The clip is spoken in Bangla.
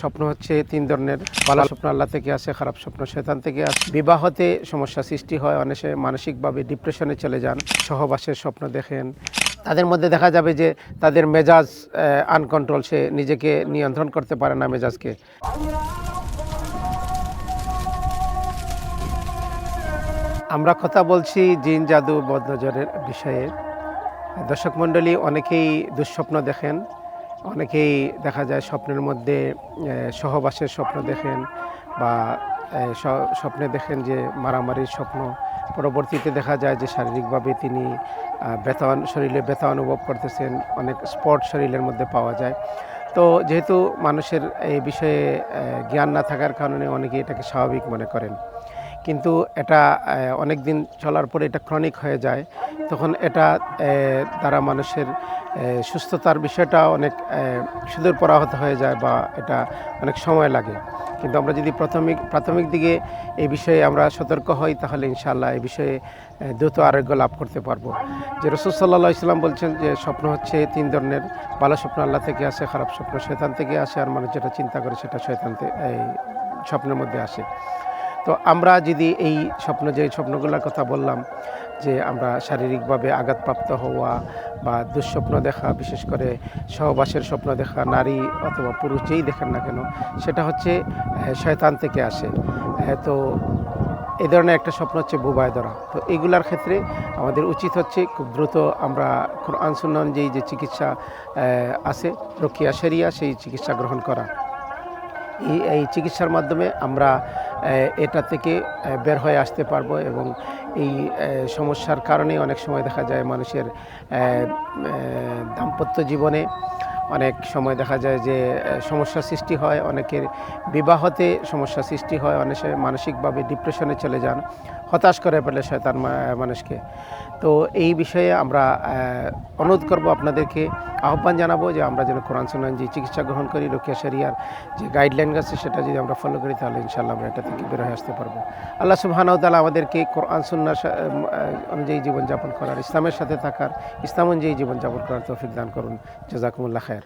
স্বপ্ন হচ্ছে তিন ধরনের। ভালো স্বপ্ন আল্লাহ থেকে আসে, খারাপ স্বপ্ন শয়তান থেকে আসে। বিবাহতে সমস্যা সৃষ্টি হয় অনেকে মানসিকভাবে ডিপ্রেশনে চলে যান, সহবাসের স্বপ্ন দেখেন। তাদের মধ্যে দেখা যাবে যে তাদের মেজাজ আনকন্ট্রোল সে নিজেকে নিয়ন্ত্রণ করতে পারে না মেজাজকে। আমরা কথা বলছি জিন, জাদু, বদনজরের বিষয়ে। দর্শক মণ্ডলী, অনেকেই দুঃস্বপ্ন দেখেন। অনেকেই দেখা যায় স্বপ্নের মধ্যে সহবাসের স্বপ্ন দেখেন বা স্বপ্নে দেখেন যে মারামারির স্বপ্ন। পরবর্তীতে দেখা যায় যে শারীরিকভাবে তিনি ব্যথা শরীরে ব্যথা অনুভব করতেছেন, অনেক স্পট শরীরের মধ্যে পাওয়া যায়। তো যেহেতু মানুষের এই বিষয়ে জ্ঞান না থাকার কারণে অনেকে এটাকে স্বাভাবিক মনে করেন। কিন্তু এটা অনেক দিন চলার পরে এটা ক্রনিক হয়ে যায়। তখন এটা দ্বারা মানুষের সুস্থতার বিষয়টা অনেক সুদূর পরাহত হয়ে যায় বা এটা অনেক সময় লাগে। কিন্তু আমরা যদি প্রাথমিক প্রাথমিক দিকে এই বিষয়ে আমরা সতর্ক হই, তাহলে ইনশাআল্লাহ এই বিষয়ে দ্রুত আরোগ্য লাভ করতে পারব। যে রসুল ইসলাম বলছেন যে, স্বপ্ন হচ্ছে তিন ধরনের ভালো স্বপ্ন আল্লাহ থেকে আসে, খারাপ স্বপ্ন শয়তান থেকে আসে, আর মানুষ যেটা চিন্তা করে সেটা শয়তান এই স্বপ্নের মধ্যে আসে। তো আমরা যদি এই স্বপ্ন, যে স্বপ্নগুলোর কথা বললাম যে আমরা শারীরিকভাবে আঘাতপ্রাপ্ত হওয়া বা দুঃস্বপ্ন দেখা, বিশেষ করে সহবাসের স্বপ্ন দেখা, নারী অথবা পুরুষ যেই দেখেন না কেন, সেটা হচ্ছে শয়তান থেকে আসে। তো এ ধরনের একটা স্বপ্ন হচ্ছে বুবায় ধরা। তো এইগুলার ক্ষেত্রে আমাদের উচিত হচ্ছে খুব দ্রুত আমরা কোরআন যেই যে চিকিৎসা আছে, রকিয়া শরিয়া, সেই চিকিৎসা গ্রহণ করা। এই চিকিৎসার মাধ্যমে আমরা এটা থেকে বের হয়ে আসতে পারব এবং এই সমস্যার কারণে অনেক সময় দেখা যায় মানুষের দাম্পত্য জীবনে অনেক সময় দেখা যায় যে সমস্যা সৃষ্টি হয়, অনেকের বিবাহতে সমস্যা সৃষ্টি হয়, অনেকে মানসিকভাবে ডিপ্রেশনে চলে যান, হতাশ করে ফেলে শয়তান মানুষকে। তো এই বিষয়ে আমরা অনুরোধ করব আপনাদেরকে, আহ্বান জানাব যে আমরা যেন কোরআন সুন্নান যে চিকিৎসা গ্রহণ করি রোকিয়া শরিয়ার যে গাইডলাইন আছে সেটা যদি আমরা ফলো করি, তাহলে ইনশাল্লাহ আমরা এটা থেকে বের হয়ে আসতে পারব। আল্লাহ তাআলা আমাদেরকে কোরআন সুন্নার অনুযায়ী জীবনযাপন করার, ইসলামের সাথে থাকার, ইসলাম অনুযায়ী জীবনযাপন করার তৌফিক দান করুন। জাজাকুমুল্লাহ খায়ের